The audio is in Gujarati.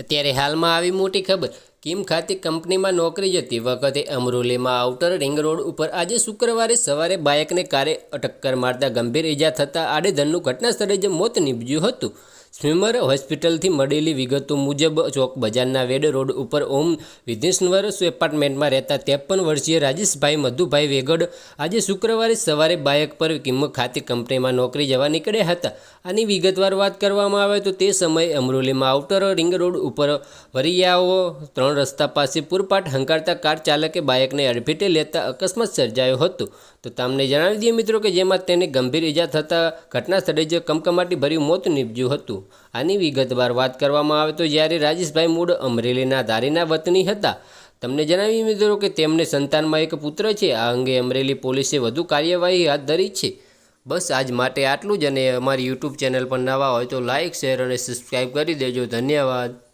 અત્યારે હાલમાં આવી મોટી ખબર. કિમ ખાતે કંપનીમાં નોકરી જતી વખતે અમરોલીમાં આઉટર રિંગ રોડ ઉપર આજે શુક્રવારે સવારે બાઇકને કારે ટક્કર મારતા ગંભીર ઈજા થતાં આડેધનનું ઘટના સ્થળે જ મોત નીપજ્યું હતું. સ્વિમર હોસ્પિટલથી મળેલી વિગતો મુજબ ચોક બજારના વેડ રોડ ઉપર ઓમ વિધેશ્વર એપાર્ટમેન્ટમાં રહેતા ત્રેપન વર્ષીય રાજેશભાઈ મધુભાઈ વેગડ આજે શુક્રવારે સવારે બાઇક પર કિંમત ખાતે કંપનીમાં નોકરી જવા નીકળ્યા હતા. આની વિગતવાર વાત કરવામાં આવે તો તે સમયે અમરોલીમાં આઉટર રિંગ રોડ ઉપર વરિયાઓ ત્રણ રસ્તા પાસે પૂરપાટ હંકારતા કાર ચાલકે બાઇકને અડફેટે લેતા અકસ્માત સર્જાયો હતો. તો તમને જણાવી દઈએ મિત્રો કે જેમાં તેને ગંભીર ઈજા થતાં ઘટના સ્થળે જ કમકમાટી ભર્યું મોત નીપજ્યું હતું આની વિગતવાર વાત કરવામાં આવે તો જ્યારે રાજેશભાઈ મૂળ અમરેલીના ધારીના વતની હતા, તમને જણાવી મિત્રો કે તેમને સંતાનમાં એક પુત્ર છે. આ અંગે અમરેલી પોલીસે વધુ કાર્યવાહી હાથ ધરી છે. બસ આજ માટે આટલું જ અને અમારી યુટ્યુબ ચેનલ પર નવા હોય તો લાઇક શેર અને સબસ્ક્રાઈબ કરી દેજો. ધન્યવાદ.